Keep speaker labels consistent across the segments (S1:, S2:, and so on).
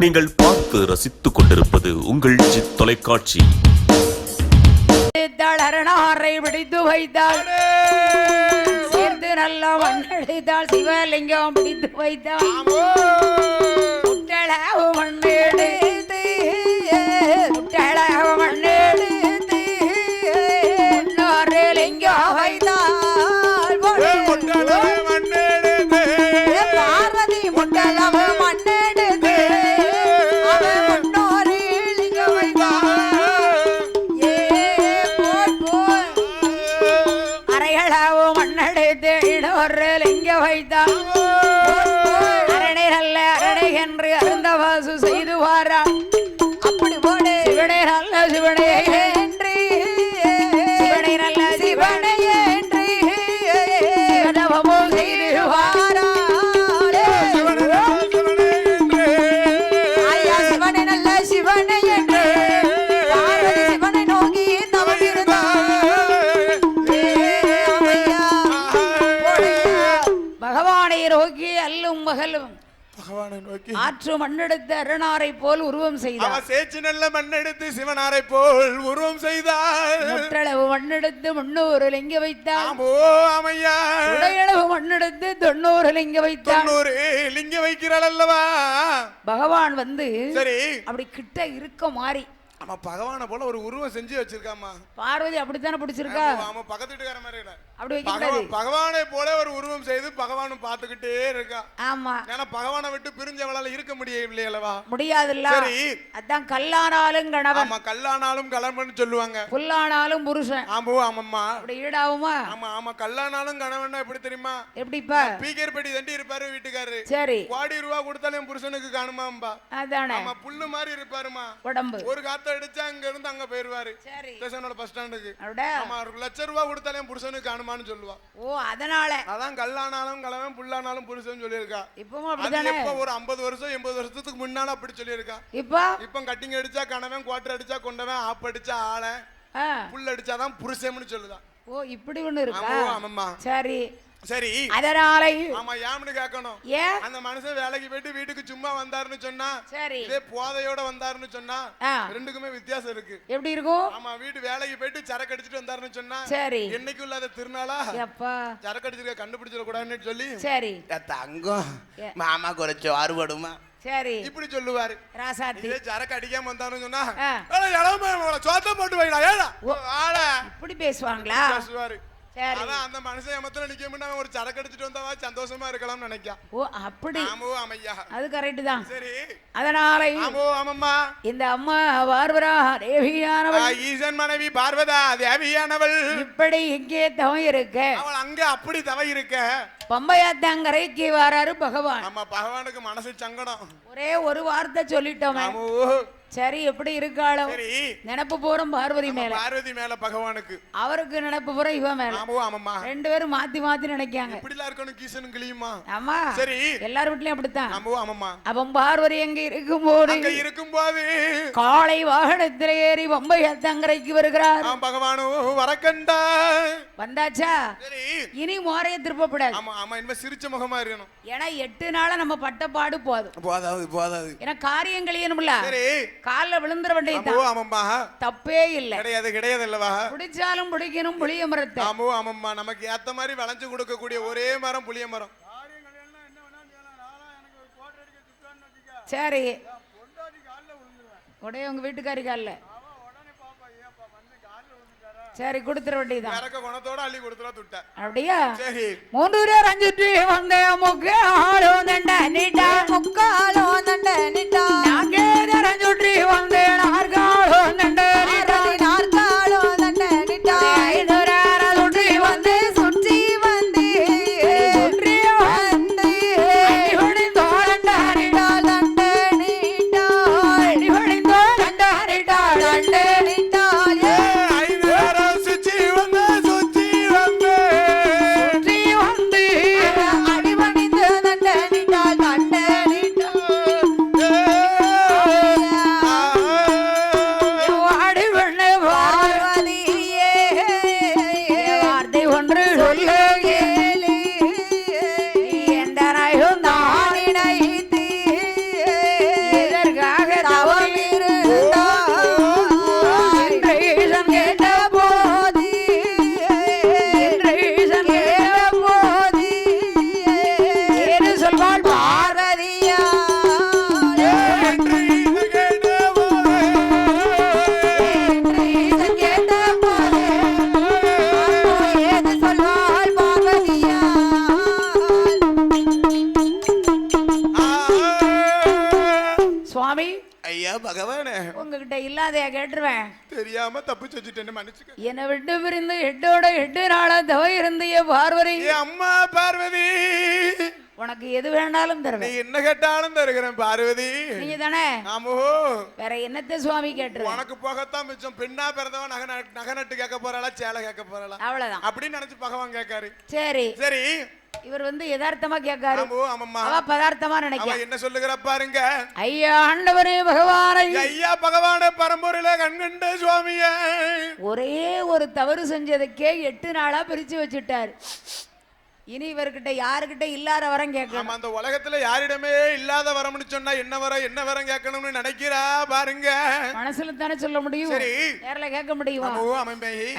S1: நீங்கள் பார்த்து ரசித்துக் கொண்டிருப்பது உங்கள் ஜி தொலைக்காட்சி.
S2: அரணாரை பிடித்து வைத்தாள் சேர்ந்து நல்லா மண்ணெடுத்தாள் சிவலிங்கம் பிடித்து வைத்தாள் முட்டளவு என்று அருந்த வாசு செய்து வாராள் அப்படி போடு. சிவனே நல்ல சிவனே. நோக்கி ஆற்று மண்ணெடுத்த அருணாரை போல் உருவம் செய்தார்.
S3: சேச்சு நல்ல மண்ணெடுத்து சிவனாரை போல் உருவம் செய்தாள்.
S2: முற்றளவு மண்ணெடுத்து முன்னூறு லிங்க வைத்தார்
S3: ஆமோ அமையா
S2: உடையளவு மண்ணெடுத்து தொண்ணூறு லிங்க வைத்தார்
S3: தொண்ணூறு லிங்க வைக்கிறாள் அல்லவா?
S2: பகவான் வந்து
S3: சரி.
S2: அப்படி கிட்ட இருக்க மாறி
S3: ஆமா பகவானை போல ஒரு உருவம் செஞ்சு வச்சிருக்காமா
S2: பார்வதி அப்படித்தானே பிடிச்சிருக்கா?
S3: ஆமா பக்கத்து வீட்டுக்கார மாதிரி இல்ல.
S2: அப்படி வைக்க கூடாது
S3: பகவான் போல ஒரு உருவம் செய்து பகவானும் பார்த்துக்கிட்டே இருக்கா.
S2: ஆமா.
S3: ஏன்னா பகவானை விட்டு பிரிஞ்சவளால இருக்க முடியவில்லை அல்லவா?
S2: முடியாதுல்ல.
S3: சரி.
S2: அதான் கல்லானாலும் கணவன்.
S3: ஆமா கல்லானாலும் கலம்பன்னு சொல்லுவாங்க.
S2: புல்லானாலும் புருஷன்.
S3: ஆமோ ஆமாம்மா.
S2: அப்படி ஈடாகுமா?
S3: ஆமா ஆமா கல்லானாலும் கணவன்னா எப்படி தெரியுமா?
S2: எப்படிப்பா?
S3: பீக்கர்படி தண்டி இருப்பாரு வீட்டுக்காரரு.
S2: சரி.
S3: கோடி ரூபா கொடுத்தாலும் புருஷனுக்கு காணுமாம்பா.
S2: அதானே.
S3: ஆமா புல்லு மாதிரி இருப்பாருமா.
S2: உடம்பு.
S3: ஒரு காத்த அடிச்சா அங்க இருந்து அங்க போயிருவாரு. ஸ்டேஷனோட பஸ் ஸ்டாண்டுக்கு. ஆமா ஒரு லட்ச ரூபா கொடுத்தாலும் என் புருஷனுக்கு காணுமான்னு சொல்லுவா.
S2: ஓ அதனால.
S3: அதான் கல்லானாலும் கலவன் புல்லானாலும் புருஷன் சொல்லியிருக்கா. எப்ப ஒரு ஐம்பது வருஷம் எண்பது வருஷத்துக்கு முன்னால அப்படி சொல்லியிருக்கா.
S2: இப்போ?
S3: இப்ப கட்டிங் அடிச்சா கணவன் குவாட்டர் அடிச்சா கொண்டவன் ஆப் அடிச்சா ஆளை புல் அடிச்சாதான் புருஷம்னு சொல்லுதான்
S2: ஓ இப்படி ஒண்ணு இருக்கா?
S3: ஆமா ஆமாம்மா
S2: சரி.
S3: சரி.
S2: அதனால
S3: ஆமா ஏம்னு கேட்கணும்.
S2: ஏன்
S3: அந்த மனுஷன் வேலைக்கு போயிட்டு வீட்டுக்கு சும்மா வந்தாருன்னு சொன்னா
S2: சரி.
S3: இதே போதையோட வந்தாருன்னு சொன்னா ரெண்டுக்குமே வித்தியாசம் இருக்கு.
S2: எப்படி இருக்கும்?
S3: ஆமா வீட்டு வேலைக்கு போயிட்டு சரக்கு அடிச்சிட்டு வந்தாருன்னு சொன்னா
S2: சரி.
S3: என்னைக்கும் இல்லாத திருநாளா?
S2: எப்பா?
S3: சரக்கு அடிச்சிருக்க கண்டுபிடிச்சிட கூடாதுன்னு சொல்லி
S2: சரி.
S4: தங்கம். மாமா குறைச்சு அறுபடுமா
S2: சரி.
S3: இப்படி சொல்லுவாரு.
S2: ராசாத்தி.
S3: இதே சரக்கு அடிக்காம வந்தாருன்னு சொன்னா
S2: ஆ.
S3: "ஏடா, இளவ மகன், சோத்த போட்டு வைடா ஏடா ஆட
S2: இப்படி பேசுவாங்களா?
S3: பேசுவாரு. அதான் அந்த மனுஷன் எமத்துல நிக்க முடியும் அவன் ஒரு சரக்கு அடிச்சிட்டு வந்தாவா சந்தோஷமா இருக்கலாம்னு நினைக்கான்
S2: ஓ அப்படி.
S3: ஆமோ அமையா
S2: அது கரெக்ட் தான்.
S3: சரி.
S2: அதனால
S3: ஆமோ ஆமம்மா.
S2: இந்த அம்மா பார்வரா தேவியானவள்.
S3: ஈசன் மனைவி பார்வதா தேவியானவள்.
S2: இப்படி இங்கே தவம் இருக்க
S3: அவள் அங்க அப்படி தவ இருக்க
S2: பம்பையாத்தங்கரைக்கு வராரு பகவான்.
S3: ஆமா பகவானுக்கு மனசு சங்கடம்.
S2: ஒரே ஒரு வார்த்தை சொல்லிட்டோமே சரி எப்படி இருக்காளோ? நினப்பு போறோம் பார்வதி மேல.
S3: பார்வதி மேல பகவானுக்கு.
S2: அவருக்கு நினப்பு போற இவன் மேல.
S3: ஆமோ ஆமாம்மா
S2: ரெண்டு பேரும் மாத்தி மாத்தி நினைக்காங்க
S3: இப்படிலாம் இருக்கணும் கீசனும் கிளியுமா?
S2: ஆமா
S3: சரி.
S2: எல்லார் வீட்லயும் அப்படித்தான்.
S3: ஆமோ ஆமாம்மா
S2: அவன் பார்வதி எங்க இருக்கும்போது?
S3: அங்க இருக்கும்போது.
S2: காளை வாகனத்தில் ஏறி பம்பையாத்தங்கரைக்கு வருகிறார்.
S3: ஆம் பகவானும் வரக்கண்டா
S2: வந்தாச்சா?
S3: சரி.
S2: இனி மோரைய திருப்பப்படாது.
S3: ஆமா ஆமா இனிமே சிரிச்ச முகமா இருக்கணும்.
S2: ஏன்னா எட்டு நாளா நம்ம பட்ட பாடு போதும்.
S4: போதாது போதாது.
S2: ஏன்னா காரியம் கழியணும்ல விழுந்துட
S3: ஆமோ
S2: வேண்டியதுதான்
S3: ஆமாம்மா
S2: தப்பே இல்ல.
S3: கிடையாது கிடையாது இல்லவா
S2: பிடிச்சாலும் பிடிக்கணும் புளிய மரத்தை.
S3: ஆமோ ஆமாம்மா நமக்கு ஏத்த மாதிரி விளைஞ்சு கொடுக்கக்கூடிய ஒரே மரம் புளிய மரம்.
S2: சரி. உடைய உங்க வீட்டுக்காரி கால்ல. சரி கொடுத்துட வேண்டியதுதான்
S3: இறக்க குணத்தோட அள்ளி கொடுத்துடா துட்ட.
S2: அப்படியா?
S3: சரி.
S2: மூன்று பேர் அஞ்சுட்டு வந்த முக்காலோ நண்ட நீட்டா.
S5: முக்காலோ நண்ட நிட்டா.
S2: நாற்காலோ நண்ட
S4: ஐயா பகவானே.
S2: உங்ககிட்ட இல்லாதையா கேட்டுருவேன்.
S3: தெரியாம தப்பு செஞ்சுட்டேன்னு மன்னிச்சுக்க.
S2: என்னை விட்டு பிரிந்து எட்டோட எட்டு நாளா தவ இருந்திய பார்வதி.
S3: அம்மா பார்வதி.
S2: உனக்கு எது வேணாலும்
S3: நீ
S2: தருவேன்
S3: என்ன கேட்டாலும் தருகிறேன் பார்வதி.
S2: நீங்க தானே
S3: ஆமோ.
S2: வேற என்னத்த சுவாமி கேட்டுருவேன்
S3: உனக்கு போகத்தான் மிச்சம். பெண்ணா பிறந்தவன் நகை நகை நட்டு கேட்க போறாளா சேலை கேட்க போறாளா?
S2: அவ்வளவுதான்.
S3: அப்படின்னு நினைச்சு பகவான் கேட்காரு.
S2: சரி.
S3: சரி.
S2: இவர் வந்து யதார்த்தமா கேட்காரு. அவ பதார்த்தமா
S3: அவ
S2: நினைக்க
S3: என்ன சொல்லுகிற பாருங்க.
S2: ஐயா ஆண்டவரே பகவானை.
S3: ஐயா பகவான பரம்பொருள கண்கண்ட சுவாமிய.
S2: ஒரே ஒரு தவறு செஞ்சதுக்கே எட்டு நாளா பிரிச்சு வச்சுட்டாரு. இனி இவர்கிட்ட யாருகிட்ட இல்லாத வரம் கேட்கணும்.
S3: அந்த உலகத்துல யாரிடமே இல்லாத வரம்னு சொன்னா என்ன வரம் என்ன வரம் கேட்கணும்னு நினைக்கிறா பாருங்க.
S2: மனசுல தானே சொல்ல முடியும்.
S3: சரி.
S2: நேர்ல கேட்க முடியுமா?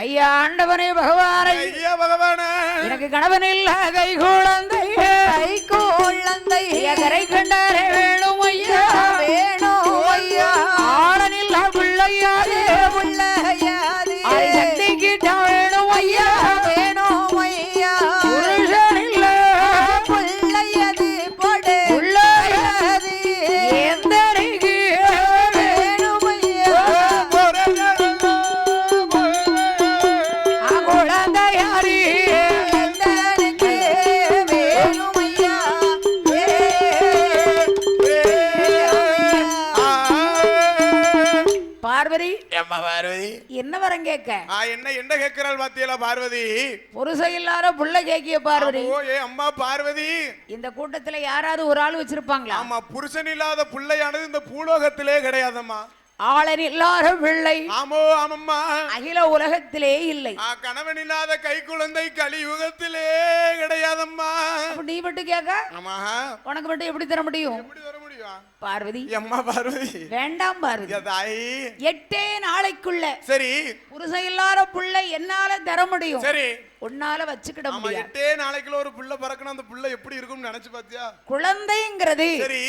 S2: ஐயா ஆண்டவனே பகவானை.
S3: ஐயா பகவான.
S2: எனக்கு கணவன் இல்ல கை குழந்தை
S5: கை குழந்தை
S2: கரை கண்டாரே வேணும் ஐயா.
S5: வேணும் ஐயா.
S2: ஆடன் இல்ல பிள்ளையாரே. பார்வதி?
S4: ஏம்மா பார்வதி?
S2: என்ன வரம் கேட்க?
S3: ஆ, என்ன என்ன கேட்கிறாள் பாத்தியலா பார்வதி?
S2: புருஷ இல்லாத புள்ள கேக்கிய பார்வதி.
S3: ஓ ஏ அம்மா பார்வதி.
S2: இந்த கூட்டத்துல யாராவது ஒரு ஆள் வச்சிருப்பாங்களா?
S3: ஆமா புருஷன் இல்லாத பிள்ளையானது இந்த பூலோகத்திலே கிடையாதம்மா.
S2: ஆளன் இல்லாத பிள்ளை
S3: ஆமோ ஆமம்மா.
S2: அகில உலகத்திலே இல்லை.
S3: ஆ, கணவன் இல்லாத கை குழந்தை கலியுகத்திலே கிடையாதம்மா.
S2: நீ மட்டும் கேட்க
S3: ஆமா.
S2: உனக்கு மட்டும் எப்படி தர முடியும்?
S3: எப்படி வர முடியும்?
S2: பார்வதி.
S3: அம்மா பார்வதி.
S2: வேண்டாம் பார்வதி.
S3: தாயி.
S2: எட்டே நாளைக்குள்ள
S3: சரி.
S2: புருஷன் இல்லாத புள்ள என்னால தர முடியும்.
S3: சரி.
S2: உன்னால வச்சுக்கிட முடியாது.
S3: எட்டே நாளைக்குள்ள ஒரு புள்ள பிறக்கணும் அந்த புள்ள எப்படி இருக்கும்னு நினைச்சு பாத்தியா?
S2: குழந்தைங்கிறது
S3: சரி.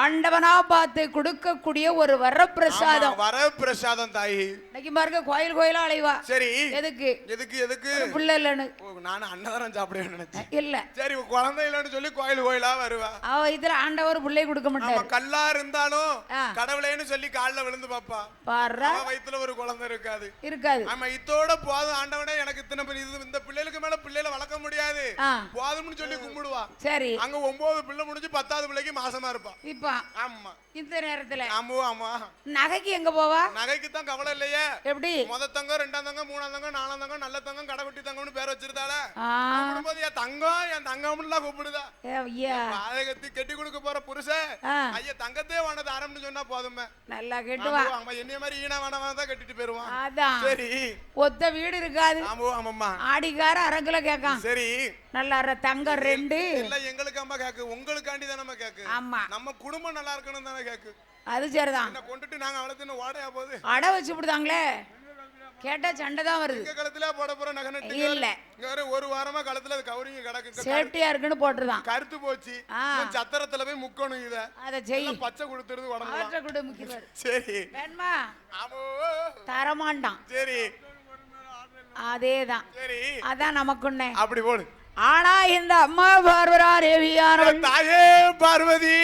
S2: ஆண்டவனா பார்த்து கொடுக்கக்கூடிய ஒரு வரப்பிரசாதம்.
S3: ஆமா, வர பிரசாதம் தாயி.
S2: இன்னைக்கு பாருங்க கோயில் கோயிலா அலைவா?
S3: சரி.
S2: எதுக்கு?
S3: எதுக்கு எதுக்கு?
S2: புள்ள இல்லைன்னு.
S3: நானும் அன்னதானம் சாப்பிடுவேன்னு நினைச்சேன்.
S2: இல்ல.
S3: சரி குழந்தை இல்லைன்னு சொல்லி கோயில் கோயிலா வருவா?
S2: அவ இதுல ஆண்டவர் பிள்ளை கொடுக்க மாட்டாரு.
S3: கல்லா இருந்தாலும். கடவுளேன்னு சொல்லி கால்ல விழுந்து பாப்பா. அவ வயித்துல ஒரு குழந்தை இருக்காது.
S2: இருக்காது.
S3: ஆமா இத்தோட போதும் ஆண்டவனே எனக்கு இத்தனை பெரிய இது இந்த பிள்ளைகளுக்கு மேல பிள்ளைகளை வளர்க்க முடியாது. போதும்னு சொல்லி கும்பிடுவா.
S2: சரி.
S3: அங்க ஒன்பது பிள்ளை முடிஞ்சு பத்தாவது பிள்ளைக்கு மாசமா இருப்பா.
S2: இப்ப.
S3: ஆமா.
S2: இந்த நேரத்துல.
S3: ஆமா ஆமா.
S2: நகைக்கு எங்க போவா?
S3: நகைக்கு தான் கவலை இல்லையே.
S2: எப்படி?
S3: முத தங்கம் ரெண்டாம் தங்கம் மூணாம் தங்கம் நாலாம் தங்கம் நல்ல தங்கம் கடைக்குட்டி தங்கம்னு பேர் வச்சிருந்தாள.
S2: ஆ,
S3: கூப்பிடும்போது என் தங்கம் என் தங்கம்லாம் கூப்பிடுதா?
S2: ஏ ஐயா.
S3: பாதகத்தி கட்டி கொடுக்க போற புருஷன். ஐயா தங்கத்தே ஆரம்பிச்சு சொன்னா போதுமே
S2: நல்லா கேட்டுவா?
S3: ஆமா, அவன் என்னைய மாதிரி ஈன வேணவா தான் கட்டிட்டு போயிருவான்.
S2: அதான்.
S3: சரி.
S2: ஒத்த வீடு இருக்காது.
S3: ஆமா ஆமாம்மா
S2: ஆடிக்கார அரங்குல கேட்கான்.
S3: சரி.
S2: நல்லா தங்கம் ரெண்டு.
S3: இல்ல எங்களுக்கு அம்மா கேக்கு. உங்களுக்காண்டி தானே கேக்கு.
S2: ஆமா.
S3: நம்ம குடும்பம் நல்லா இருக்கணும் தானே கேக்கு.
S2: அது சரிதான்.
S3: கொண்டுட்டு நாங்க தின்னு ஓடையா போகுது.
S2: அடை வச்சு விடுதாங்களே கேட்டா சண்டை தான் வருது.
S3: கழுத்துல போட போற நகை
S2: இல்ல.
S3: ஒரு வாரமா கழுத்துல அது கவரிங்க கிடக்கு.
S2: சேஃப்டியா இருக்குன்னு போட்டுருதான்
S3: கருத்து போச்சு. சத்திரத்துல போய் முக்கணும் இத.
S2: அதை
S3: எல்லாம் பச்சை கொடுத்துருது உடம்புலாம்
S2: ஆற்ற கூட முக்கியம்
S3: சரி.
S2: வேணுமா?
S3: ஆமோ.
S2: தரமாட்டான்.
S3: சரி.
S2: அதேதான்.
S3: சரி.
S2: அதான் நமக்குன்னே.
S3: அப்படி போடு.
S2: ஆனா இந்த அம்மா பார்வரா தேவியானவள்
S3: தாயே பார்வதி.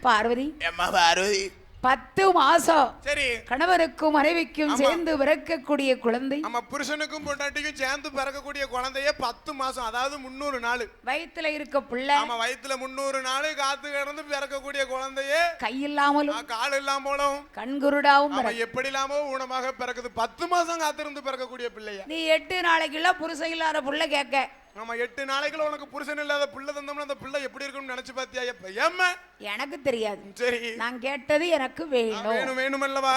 S2: பார்வதி?
S4: ஏம்மா பார்வதி.
S2: பத்து மாசம்
S3: சரி.
S2: கணவருக்கும் மனைவிக்கும். சேர்ந்து பிறக்கக்கூடிய குழந்தை.
S3: நம்ம புருஷனுக்கும் பொண்டாட்டிக்கும் சேர்ந்து பிறக்கக்கூடிய குழந்தைய பத்து மாசம் அதாவது முந்நூறு நாள்.
S2: வயித்துல இருக்க பிள்ளை.
S3: ஆமா வயித்துல முந்நூறு நாள் காத்து கிடந்து பிறக்கக்கூடிய குழந்தைய.
S2: கையில்லாமலும்
S3: கால் இல்லாமலும்.
S2: கண்குருடாவும்
S3: ஆமா
S2: பிறக்கும்.
S3: எப்படி இல்லாமோ ஊனமாக பிறக்குது. பத்து மாசம் காத்திருந்து பிறக்கக்கூடிய பிள்ளைய.
S2: நீ எட்டு நாளைக்குள்ள புருஷன் இல்லாத புள்ள கேட்க.
S3: நம்ம எட்டு நாளைக்குள்ள உனக்கு புருஷன் இல்லாத பிள்ளை தந்தோம்னா அந்த பிள்ளை எப்படி இருக்கும்னு நினைச்சு பாத்தியா எப்ப? ஏம்மா?
S2: எனக்கு தெரியாது.
S3: சரி.
S2: நான் கேட்டது எனக்கு வேணும்.
S3: வேணும் வேணும் அல்லவா?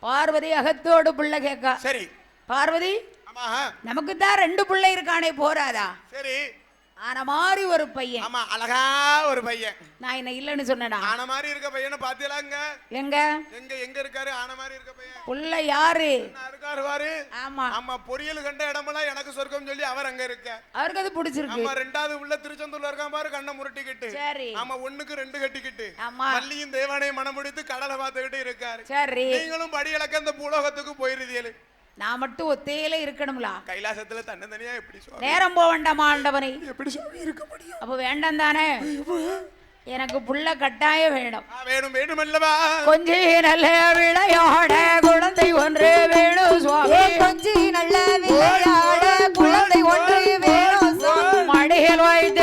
S2: பார்வதி அகத்தோடு புள்ள கேட்க.
S3: சரி.
S2: பார்வதி நமக்கு தான் ரெண்டு பிள்ளை இருக்கானே போறாதா?
S3: சரி.
S2: ஆன மாதிரி ஒரு பையன்.
S3: ஆமா அழகா ஒரு பையன்.
S2: நான் என்ன இல்லைன்னு சொன்னேனா?
S3: ஆன மாதிரி இருக்க பையனை பாத்தீங்களாங்க
S2: எங்க?
S3: எங்க எங்க இருக்காரு? ஆன மாதிரி இருக்க பையன்.
S2: புள்ள யாரு?
S3: இருக்காரு பாரு.
S2: ஆமா.
S3: ஆமா பொரியல் கண்ட இடமெல்லாம் எனக்கு சொர்க்கம் சொல்லி அவர் அங்க இருக்க.
S2: அவருக்கு அது பிடிச்சிருக்கு.
S3: ஆமா ரெண்டாவது உள்ள திருச்செந்தூர்ல இருக்கான் பாரு கண்ணை முரட்டிக்கிட்டு.
S2: சரி.
S3: ஆமா ஒண்ணுக்கு ரெண்டு கட்டிக்கிட்டு.
S2: ஆமா.
S3: மல்லியும் தேவானையும் மனம் முடித்து கடலை பார்த்துக்கிட்டு இருக்காரு.
S2: சரி.
S3: நீங்களும் படி இழக்க அந்த பூலோகத்துக்கு போயிருந்தீங்களே
S2: நான் மட்டும் ஒத்தையில இருக்கணும்ல.
S3: கைலாசத்துல தன்னந்தனியா எப்படி
S2: நேரம் போக வேண்டாமா ஆண்டவனை
S3: எப்படி சுவாமி இருக்க முடியும்?
S2: அப்ப வேண்டாம் தானே? எனக்கு புள்ள கட்டாயம் வேணும்.
S3: ஆ, வேணும் வேணும் அல்லவா
S2: கொஞ்சி நல்ல விளையாட குழந்தை ஒன்று வேணும் சுவாமி.
S5: கொஞ்சி நல்ல விளையாட குழந்தை ஒன்று வேணும்.
S2: மடியில் வைத்து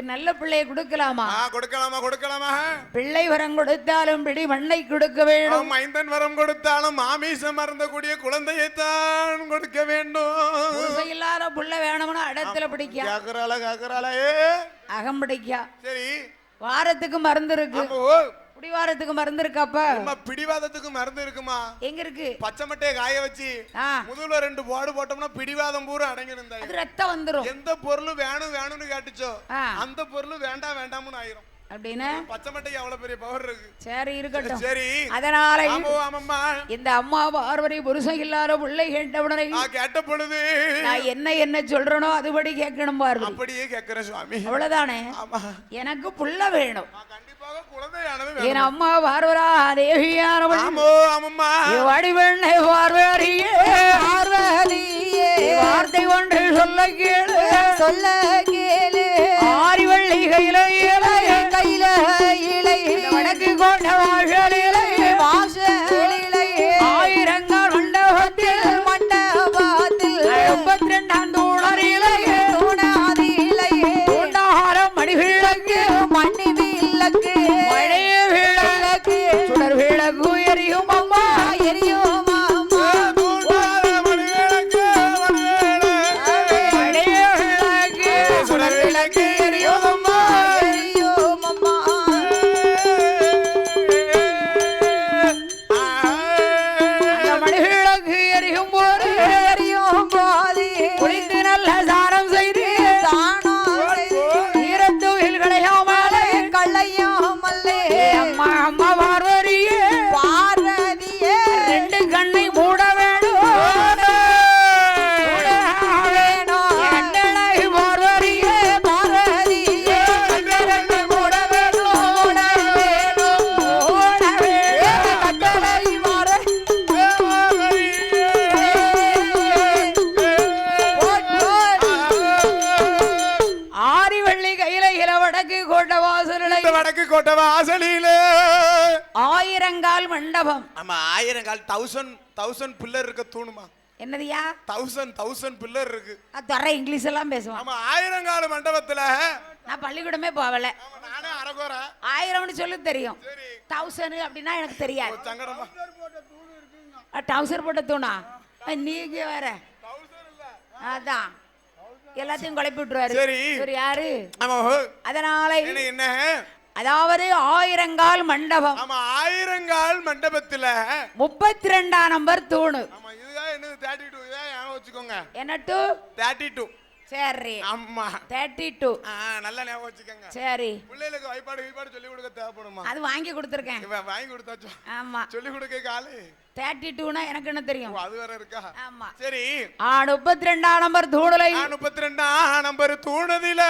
S2: இவளுக்கு நல்ல பிள்ளையை கொடுக்கலாமா?
S3: கொடுக்கலாமா கொடுக்கலாமா?
S2: பிள்ளை வரம் கொடுத்தாலும் பிடி மண்ணை கொடுக்க வேணும்
S3: மைந்தன் வரம் கொடுத்தாலும் மாமீசம் மறந்தக்கூடிய குழந்தையைத்தான் கொடுக்க வேண்டும்.
S2: இல்லாத புள்ள வேணும்னு இடத்துல பிடிக்கா?
S3: கேக்குறாளா கேக்குறாளா ஏ
S2: அகம் பிடிக்கா?
S3: சரி.
S2: வாரத்துக்கு மருந்து இருக்கு. வாரத்துக்கு மருந்து இருக்காப்ப
S3: அம்மா பிடிவாதத்துக்கு மருந்து இருக்குமா
S2: எங்க இருக்கு
S3: பச்சை மட்டையை காய வச்சு முதுகுல ரெண்டு போடு போட்டோம்னா பிடிவாதம் பூரா
S2: அது ரத்தம் வந்துரும்.
S3: எந்த பொருள் வேணும் வேணும்னு கேட்டுச்சோ. அந்த பொருள் வேண்டாம் வேண்டாம்னு ஆயிரும்.
S2: அப்படின்னு?
S3: பச்சை மட்டைக்கு அவ்வளவு பெரிய பவர் இருக்கு.
S2: சரி இருக்கட்டும்.
S3: சரி
S2: அதனால இந்த அம்மா பார்வதி புருஷன் இல்லாத பிள்ளை கேட்டவுடனே
S3: கேட்ட பொழுது
S2: நான் என்ன என்ன சொல்றேனோ அதுபடி கேட்கணும் பார்வதி.
S3: அப்படியே சுவாமி.
S2: அவ்வளவுதானே? எனக்கு புள்ள வேணும். என் அம்மா பார்வரா தேவியானவள். வடிவெண்ணை பார்வரியே
S5: பார்வதியே.
S2: வார்த்தை ஒன்று சொல்ல கேளு.
S5: சொல்ல கேளு.
S2: ஆரிவள்ளி கையில இலைய
S5: கையில இலை
S2: வடக்கு கொண்ட வாசலிலே ஆயிரங்கால் மண்டபம்.
S3: ஆமா ஆயிரம் கால் தௌசண்ட் தௌசண்ட் பில்லர் இருக்க தூணுமா?
S2: என்னதியா
S3: தௌசண்ட் தௌசண்ட் பில்லர் இருக்கு.
S2: தர இங்கிலீஷ் எல்லாம் பேசுவான்.
S3: ஆமா ஆயிரம் கால் மண்டபத்துல
S2: நான் பள்ளிக்கூடமே போகல.
S3: நானே அரகோரா
S2: ஆயிரம்னு சொல்லி தெரியும். தௌசண்ட் அப்படின்னா எனக்கு தெரியாது. டவுசர் போட்ட தூணா? நீங்க வேற. அதான். எல்லாத்தையும் குழப்பி விட்டுருவாரு.
S3: சரி.
S2: யாரு. அதனால
S3: என்ன?
S2: அதாவது ஆயிரங்கால் மண்டபம்.
S3: ஆமா ஆயிரங்கால் மண்டபத்துல.
S2: முப்பத்தி ரெண்டாம் நம்பர் தூணு.
S3: ஆமா இதுதான் என்னது தேர்ட்டி டூ இதான் வச்சுக்கோங்க.
S2: என்ன டூ
S3: தேர்ட்டி டூ
S2: சரி.
S3: ஆமா
S2: தேர்ட்டி டூ
S3: நல்லா ஞாபகம் வச்சுக்கோங்க.
S2: சரி.
S3: பிள்ளைகளுக்கு வைப்பாடு வைப்பாடு சொல்லி கொடுக்க தேவைப்படுமா?
S2: அது வாங்கி கொடுத்துருக்கேன்.
S3: வாங்கி கொடுத்தாச்சும்
S2: ஆமா.
S3: சொல்லி கொடுக்க காலு.
S2: தேர்ட்டி டூனா எனக்கு என்ன தெரியும்?
S3: அது வேற இருக்கா?
S2: ஆமா.
S3: சரி.
S2: ஆ முப்பத்தி ரெண்டாம் நம்பர் தூணுலை.
S3: முப்பத்தி ரெண்டாம் நம்பர் தூணதில.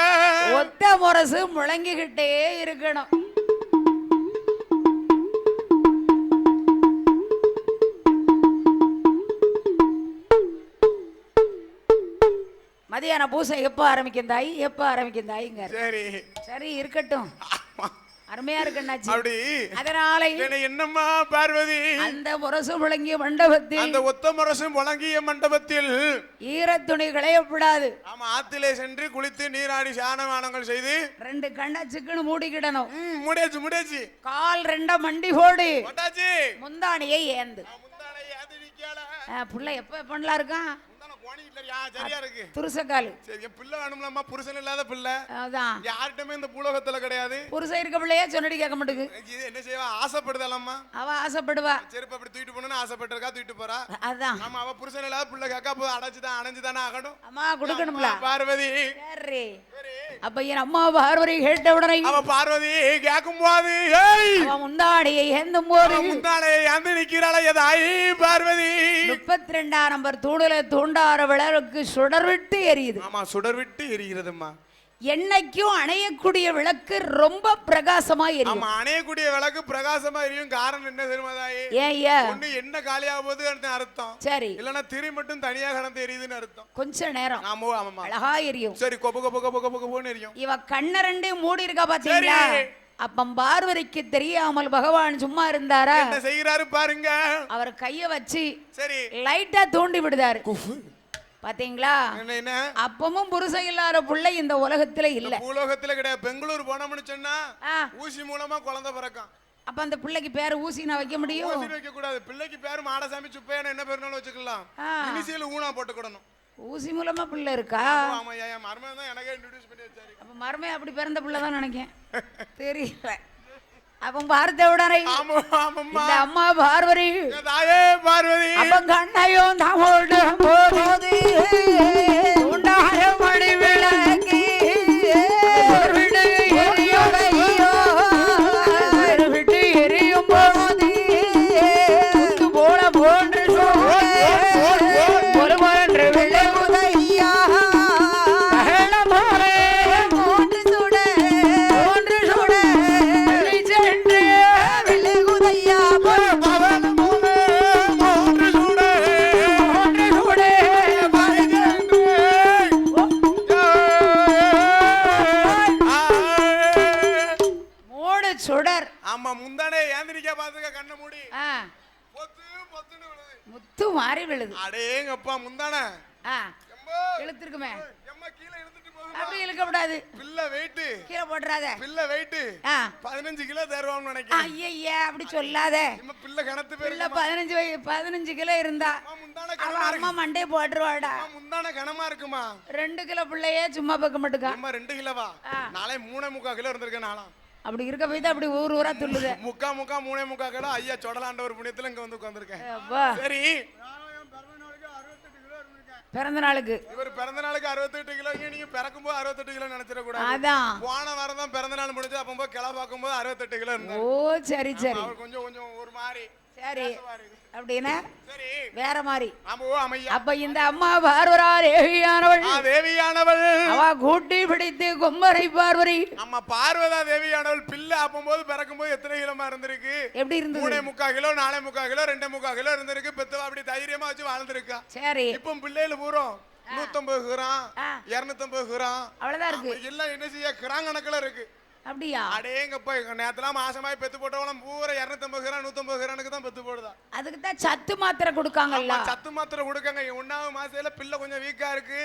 S2: ஒத்த முரசு முழங்கிக்கிட்டே இருக்கணும். மதியான பூசை எப்போ ஆரம்பிக்கும் தாய் எப்போ ஆரம்பிக்கும் தாய்ங்க
S3: சரி.
S2: சரி இருக்கட்டும். அருமையா இருக்கு அண்ணாச்சி.
S3: அப்படி.
S2: அதனால
S3: என்ன என்னம்மா பார்வதி?
S2: அந்த முரசு விளங்கிய மண்டபத்தில்
S3: அந்த ஒத்த முரசும் வழங்கிய மண்டபத்தில்
S2: ஈரத்துணி களையப்படாது
S3: ஆமா ஆத்திலே சென்று குளித்து நீராடி சாணமானங்கள் செய்து
S2: ரெண்டு கண்ணச்சுக்குன்னு மூடிக்கிடணும்.
S3: ம், முடியாச்சு முடியாச்சு.
S2: கால் ரெண்ட மண்டி போடு. முந்தானியை ஏந்து. புள்ள எப்ப எப்பலாம் இருக்கான்? துருசக்காலு
S3: சரி பிள்ளை வேணும்லம்மா புருஷன் இல்லாத பிள்ளை.
S2: அதான்.
S3: யார்கிட்டமே இந்த பூலோகத்துல கிடையாது.
S2: புருஷன் இருக்க பிள்ளையே சொன்னடி கேட்க மாட்டேங்குது
S3: இது என்ன செய்வா? ஆசைப்படுதலம்மா
S2: அவ ஆசைப்படுவா.
S3: செருப்பு அப்படி தூக்கிட்டு போகணும்னு ஆசைப்பட்டிருக்கா தூக்கிட்டு போறா.
S2: அதான்.
S3: ஆமா அவ புருஷன் இல்லாத பிள்ளை கேட்கா போது அடைச்சுதான் அடைஞ்சு தானே ஆகணும்.
S2: அம்மா கொடுக்கணும்ல.
S3: பார்வதி.
S2: சரி. அப்ப என் அம்மா பார்வரை கேட்ட உடனே
S3: அவ பார்வதி கேட்கும் போது
S2: அவன் முந்தாடியை ஏந்தும் போது
S3: அவ நிக்கிறாளே எதாய் பார்வதி.
S2: முப்பத்தி ரெண்டாம் நம்பர் தூணில தூண்டார விளக்கு சுடர் விட்டு எரியுது.
S3: ஆமா சுடர் விட்டு எரிகிறதும்மா.
S2: என்னைக்கும் அணையக்கூடிய விளக்கு ரொம்ப பிரகாசமா எரியும்.
S3: ஆமா அணையக்கூடிய விளக்கு பிரகாசமா எரியும். காரணம் என்ன தெரியுமா தாயி?
S2: ஏன்
S3: ஒண்ணு என்ன காலியாக போகுதுன்னு அர்த்தம்.
S2: சரி.
S3: இல்லைன்னா திரி மட்டும் தனியா கடந்து எரியுதுன்னு அர்த்தம்.
S2: கொஞ்ச நேரம்.
S3: ஆமா ஆமாமா
S2: அழகா எரியும்.
S3: சரி கொப்ப கொப்ப கொப்ப கொப்ப கொப்பன்னு எரியும்.
S2: இவ கண்ண ரெண்டையும் மூடி இருக்கா பாத்தீங்களா. அப்பம் பார்வதிக்கு தெரியாமல் பகவான் சும்மா இருந்தாரா?
S3: என்ன செய்கிறாரு பாருங்க.
S2: அவர் கைய வச்சு
S3: சரி.
S2: லைட்டா தூண்டி விடுதாரு. பாத்தீங்களா?
S3: என்ன என்ன?
S2: அப்பமும் புருஷன் இல்லாத பிள்ளை இந்த உலகத்துல இல்ல.
S3: பூலோகத்துல கிடையாது. பெங்களூர் போனோம்னு சொன்னா ஊசி மூலமா குழந்தை பிறக்கும்.
S2: அப்ப அந்த பிள்ளைக்கு பேரு ஊசி நான் வைக்க முடியும்?
S3: ஊசி வைக்க கூடாது பிள்ளைக்கு பேரு மாடசாமி சுப்பையான என்ன பேருனாலும் வச்சுக்கலாம்.
S2: ஆ.
S3: இனிஷியல் ஊனா போட்டுக்கிடணும்.
S2: ஊசி மூலமா பிள்ளை இருக்கா?
S3: ஆமா என் மருமகன் தான் எனக்கே இன்ட்ரடியூஸ் பண்ணி வச்சாரு.
S2: அப்ப மருமை அப்படி பிறந்த பிள்ளை தான் நினைக்கேன். தெரியல. அப்ப பார்த்த உடனே
S3: ஆமா ஆமாம்மா.
S2: இந்த அம்மா பார்வதி
S3: என் தாயே ஆமா முந்தானே ஏந்திரிக்க பாத்துக்க கண்ணை மூடி. பொத்து பொத்துன்னு விழுது.
S2: முத்து மாறி விழுது.
S3: அடேங்கப்பா முந்தானே.
S2: இழுத்துருக்குமே. அப்படி இழுக்க கூடாது
S3: பிள்ளை வெயிட்
S2: கீழே போட்டுறாத.
S3: பிள்ளை வெயிட்
S2: ஆ.
S3: பதினஞ்சு கிலோ தருவான்னு நினைக்கிறேன்.
S2: ஐயா அப்படி சொல்லாத.
S3: இம்மா பிள்ளை கணத்து பேர்
S2: பதினஞ்சு வய பதினஞ்சு கிலோ இருந்தா அவ அம்மா மண்டே போட்டுருவாடா.
S3: முந்தான கனமா இருக்குமா?
S2: ரெண்டு கிலோ பிள்ளையே சும்மா பக்க மாட்டுக்கா.
S3: அம்மா ரெண்டு கிலோவா?
S2: ஆ.
S3: நாளை மூணே முக்கா கிலோ இருந்திருக்கேன் நாளாம்
S2: அப்படி இருக்க போய் தான் அப்படி ஊர் ஊரா துள்ளுது.
S3: முக்கா முக்கா மூணே முக்கா கிலோ ஐயா சொடலாண்டவர் புண்ணியத்துல இங்க வந்து உட்காந்துருக்கேன் சரி.
S2: பிறந்த நாளுக்கு.
S3: இவர் பிறந்த நாளுக்கு அறுபத்தெட்டு கிலோ நீங்க பிறக்கும் போது அறுபத்தெட்டு கிலோ நினைச்சிட கூடாது.
S2: அதான்.
S3: போன வாரம் தான் பிறந்த நாள் முடிஞ்சு அப்போ கிளை பார்க்கும் போது அறுபத்தெட்டு கிலோ
S2: ஓ சரி சரி.
S3: அவர் கொஞ்சம் கொஞ்சம் ஒரு மாதிரி.
S2: சரி அப்படின்னா வேற மாதிரி. அப்ப இந்த அம்மா பார்வரா தேவியானவள்.
S3: தேவியானவள்.
S2: அவ கூட்டி பிடித்து கும்மரை பார்வரி
S3: நம்ம பார்வதா தேவியானவள் பிள்ளை அப்பம்போது பிறக்கும் போது எத்தனை கிலோமா இருந்திருக்கு?
S2: எப்படி இருந்தது?
S3: மூணே முக்கா கிலோ நாலே முக்கா கிலோ ரெண்டே முக்கா கிலோ இருந்திருக்கு. பெத்தவ அப்படி தைரியமா வச்சு வாழ்ந்திருக்கா.
S2: சரி.
S3: இப்போ பிள்ளைகள் பூரம் நூத்தம்பது கிராம். இருநூத்தம்பது கிராம்.
S2: அவ்வளவுதான் இருக்கு.
S3: எல்லாம் என்ன செய்ய? கிராம் கணக்குல இருக்கு.
S2: அப்படியா?
S3: அடேங்கப்பா நேரத்துல மாசமாய் பெத்து போட்டவங்களும் பூரா இருநூத்தம்பது கிராம் நூத்தம்பது கிராமுக்கு தான் பெத்து போடுதா?
S2: அதுக்கு தான் சத்து மாத்திரை கொடுக்காங்கல்ல.
S3: சத்து மாத்திரை கொடுக்காங்க. ஒன்னாவது மாசத்துல பிள்ளை கொஞ்சம் வீக்கா இருக்கு.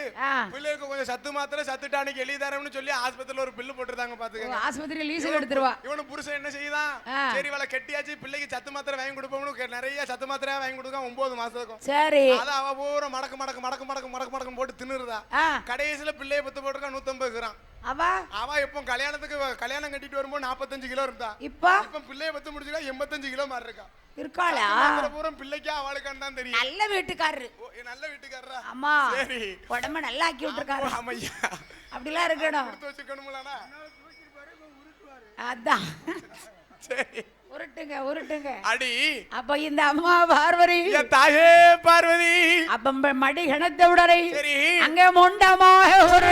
S3: பிள்ளைக்கு கொஞ்சம் சத்து மாத்திரை சத்து டானிக் எழுதி தரேன்னு சொல்லி ஆஸ்பத்திரியில ஒரு பில்லு போட்டுருந்தாங்க பாத்துக்கங்க.
S2: ஆஸ்பத்திரி லீஸுக்கு எடுத்துருவா.
S3: இவனு புருஷன் என்ன செய்யுதான். சரி இவளை கெட்டியாச்சு பிள்ளைக்கு சத்து மாத்திரை வாங்கி கொடுப்போம்னு நிறைய சத்து மாத்திரையா வாங்கி கொடுக்க ஒன்பது மாசத்துக்கும்.
S2: சரி.
S3: அத அவ பூரா மடக்கு மடக்கு மடக்கு மடக்கு மடக்கு மடக்கு போட்டு தின்னுருதா.
S2: ஆ.
S3: கடைசியில பிள்ளைய பத்து போட்டிருக்கா நூத்தம்பது கிராம்.
S2: அவ?
S3: அவ இப்போ கல்யாணத்துக்கு கல்யாணம் கட்டிட்டு வரும்போது நாற்பத்தஞ்சு கிலோ இருந்தா.
S2: இப்ப?
S3: இப்ப பிள்ளைய பத்து முடிச்சுக்கா எண்பத்தஞ்சு கிலோ மாதிரி இருக்கா.
S2: இருக்காளா?
S3: மாத்திரை பூரா பிள்ளைக்கா அவளுக்கான்னு தான் தெரியும்.
S2: நல்ல வீட்டுக்காரரு.
S3: நல்ல வீட்டுக்காரரா?
S2: அம்மா
S3: சரி.
S2: உடம்ப நல்லா ஆக்கி விட்டுருக்காரு.
S3: ஆமையா
S2: அப்படிலாம் இருக்கணும்.
S3: கொடுத்து வச்சுக்கணும்லண்ணா.
S2: அதான்.
S3: சரி.
S2: உருட்டுங்க உருட்டுங்க.
S3: அடி.
S2: அப்ப இந்த அம்மா பார்வரி
S3: என் தாயே பார்வதி.
S2: அப்ப மடி கணத்த உடனே அங்க முண்டமாக ஒரு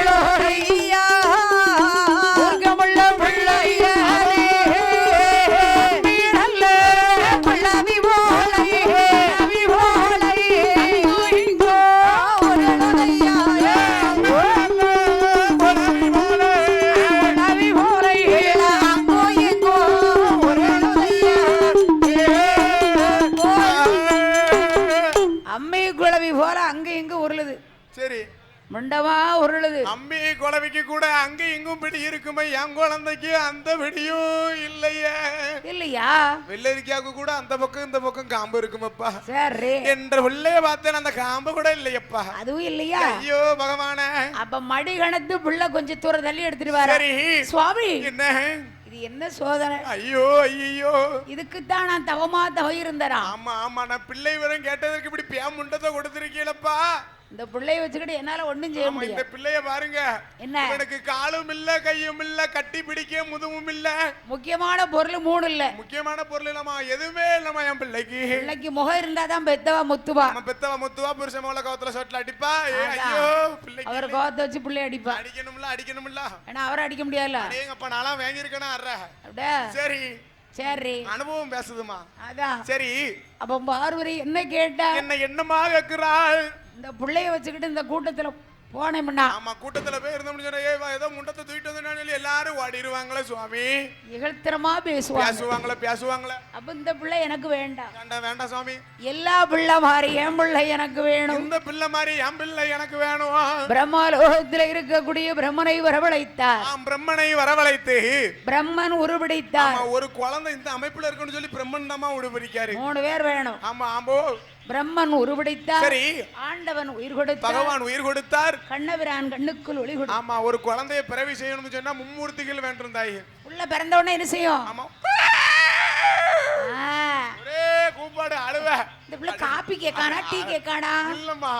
S3: என் குழந்தைக்கு அந்த பிடியும் இல்லையே.
S2: இல்லையா?
S3: வெள்ளரிக்காவுக்கு கூட அந்த பக்கம் இந்த பக்கம் காம்பு இருக்குமப்பா.
S2: சரி.
S3: என்ற பிள்ளைய பார்த்தேன் அந்த காம்பு கூட இல்லையப்பா.
S2: அதுவும் இல்லையா?
S3: ஐயோ பகவானே.
S2: அப்ப மடி கணத்து புள்ள கொஞ்சம் தூரம் தள்ளி எடுத்துட்டு வர.
S3: சரி.
S2: சுவாமி
S3: என்ன?
S2: இது என்ன சோதனை?
S3: ஐயோ ஐயோ
S2: இதுக்குத்தான் நான் தவமா தவ இருந்தனா?
S3: ஆமா ஆமா. நான் பிள்ளை வரும் கேட்டதற்கு இப்படி பேமுண்டத்தை கொடுத்திருக்கீங்களப்பா
S2: இந்த பிள்ளைய வச்சுக்கிட்டு என்னால ஒண்ணும் செய்ய
S3: ஆமா இந்த பிள்ளைய பாருங்க.
S2: என்ன?
S3: இவனுக்கு காலும் இல்ல கையும் இல்ல கட்டி பிடிக்க முதுவும் இல்ல.
S2: முக்கியமான பொருள் மூணு இல்ல.
S3: முக்கியமான பொருள் இல்லம்மா எதுவுமே இல்லம்மா என் பிள்ளைக்கு.
S2: பிள்ளைக்கு முகம் இருந்தாதான் பெத்தவா முத்துவா.
S3: நம்ம பெத்தவ முத்துவா புருஷ மோல கவுத்துல சொட்டில் அடிப்பா. ஐயோ பிள்ளைக்கு
S2: அவர் கோவத்தை வச்சு பிள்ளை அடிப்பா.
S3: அடிக்கணும்ல அடிக்கணும்ல.
S2: ஏன்னா அவரை அடிக்க முடியாதுல்ல.
S3: அடேங்கப்பா நான்லாம் வாங்கியிருக்கேனா அற
S2: அப்படியா?
S3: சரி.
S2: சரி.
S3: அனுபவம் பேசுதுமா
S2: அதான்.
S3: சரி.
S2: அப்ப பார்வதி என்ன கேட்டா?
S3: என்ன என்னமா கேக்குறாள்
S2: இந்த பிள்ளைய வச்சுக்கிட்டு இந்த கூட்டத்துல போனேம்னா
S3: ஆமா கூட்டத்துல போய் இருந்தோம்னு சொன்னா ஏய், ஏதோ முண்டத்தை தூக்கிட்டு வந்து சொல்லி எல்லாரும் ஓடிடுவாங்களே சுவாமி.
S2: இகழ்த்தரமா பேசுவாங்க.
S3: பேசுவாங்களே பேசுவாங்களே.
S2: அப்ப இந்த பிள்ளை எனக்கு வேண்டாம்.
S3: வேண்டாம் வேண்டாம் சுவாமி.
S2: எல்லா பிள்ளை மாதிரி என் பிள்ளை எனக்கு வேணும்.
S3: இந்த பிள்ளை மாதிரி என் பிள்ளை எனக்கு வேணும்.
S2: பிரம்மலோகத்துல இருக்கக்கூடிய பிரம்மனை வரவழைத்தார்.
S3: ஆம் பிரம்மனை வரவழைத்து.
S2: பிரம்மன் உருவடித்தார்
S3: ஆமா ஒரு குழந்தை இந்த அமைப்புல இருக்குன்னு சொல்லி பிரம்மன் தாமா விடுபிடிக்காரு
S2: மூணு பேர் வேணும்.
S3: ஆமா ஆம்போ.
S2: பிரம்மன் உருவடித்தார்
S3: சரி.
S2: ஆண்டவன் உயிர் கொடுத்தார்
S3: பகவான் உயிர் கொடுத்தார்.
S2: கண்ணபிரான் கண்ணுக்குள் ஒளி கொடுத்தார்.
S3: ஆமா ஒரு குழந்தைய பிறவி செய்யணும்னு சொன்னா மும்மூர்த்திகள் வேண்டும் தாய்
S2: உள்ள பிறந்த உடனே என்ன செய்யும்?
S3: ஆமா. ஒரே கூப்பாடு அழுவ.
S2: இந்த பிள்ளை காப்பி கேட்கானா டீ கேட்கானா?
S3: இல்லம்மா.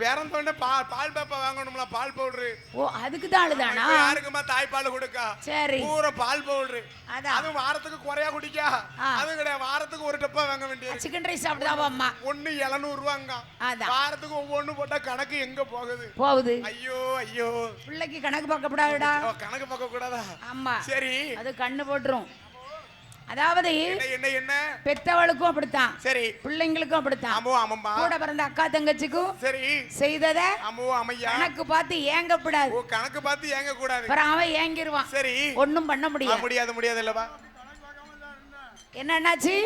S3: பிறந்தோடனே பால் பால் பேப்பா வாங்கணும்ல பால் பவுடரு.
S2: ஓ அதுக்கு தான் அழுதானா?
S3: யாருக்குமா தாய்ப்பால் கொடுக்கா?
S2: சரி.
S3: பூரா பால் பவுடரு. அது. வாரத்துக்கு குறையா குடிக்கா. அது கிடையாது வாரத்துக்கு ஒரு டப்பா வாங்க வேண்டியது.
S2: சிக்கன் ரைஸ் சாப்பிடுதாவா அம்மா?
S3: ஒண்ணு எழுநூறு ரூபாங்க வாரத்துக்கு ஒவ்வொன்னு போட்டா கணக்கு எங்க போகுது?
S2: போகுது.
S3: ஐயோ ஐயோ.
S2: பிள்ளைக்கு கணக்கு பார்க்கப்படாதுடா.
S3: ஓ, கணக்கு பார்க்க கூடாதா
S2: ஆமா.
S3: சரி.
S2: அது கண்ணு போட்டுரும். அதாவது
S3: என்ன என்ன
S2: பெத்தவளுக்கும் அப்படித்தான்.
S3: சரி.
S2: பிள்ளைங்களுக்கும் அப்படித்தான்.
S3: ஆமோ ஆமாம்மா
S2: கூட பிறந்த அக்கா தங்கச்சிக்கும்
S3: சரி.
S2: செய்தத
S3: ஆமோ அமையா
S2: கணக்கு பார்த்து ஏங்கப்படாது
S3: ஓ கணக்கு பார்த்து ஏங்க கூடாது
S2: அப்புறம் அவன் ஏங்கிருவான்.
S3: சரி.
S2: ஒண்ணும் பண்ண முடியாது.
S3: முடியாது முடியாது இல்லவா
S2: என்னன்னாச்சு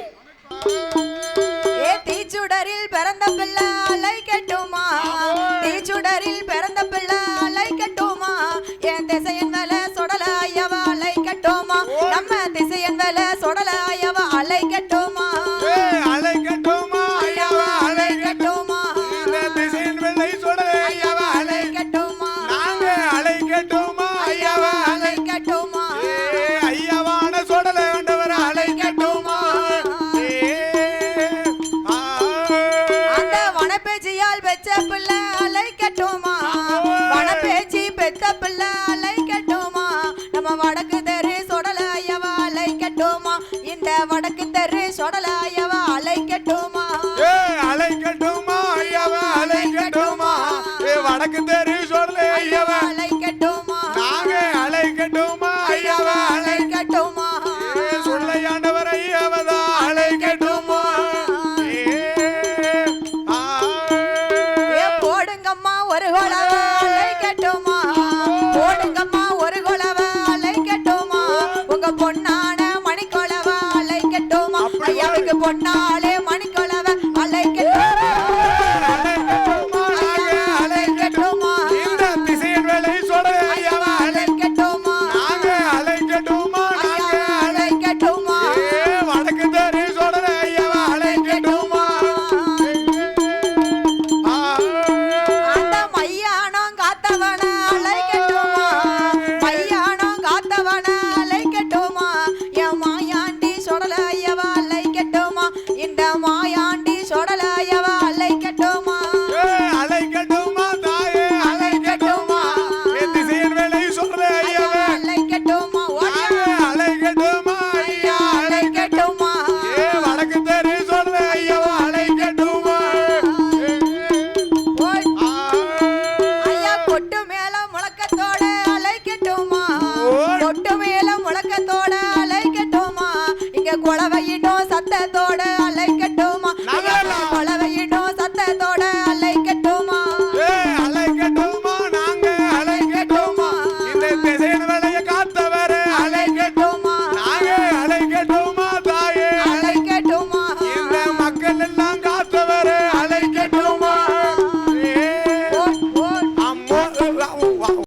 S5: ஏ தீச்சுடரில் பிறந்த பிள்ளை அலைக்கட்டுமா தீச்சுடரில் பிறந்த பிள்ளை அலைக்கட்டுமா என் திசையங்களை வடக்கு தெரு
S3: சொல்லு ஐயாவா.
S5: அலைக்கட்டுமா
S3: நாங்க அலைக்கட்டுமா ஐயாவா ஏ சொல்லையாண்டவர் ஐயாவதா.
S5: ஏ போடுங்கம்மா ஒரு குலவ அலைக்கட்டுமா போடுங்கம்மா ஒரு குலவ அலைக்கட்டுமா உங்க பொண்ணான மணிக்குலவ அலைக்கட்டுமா ஐயாவுக்கு பொண்ணான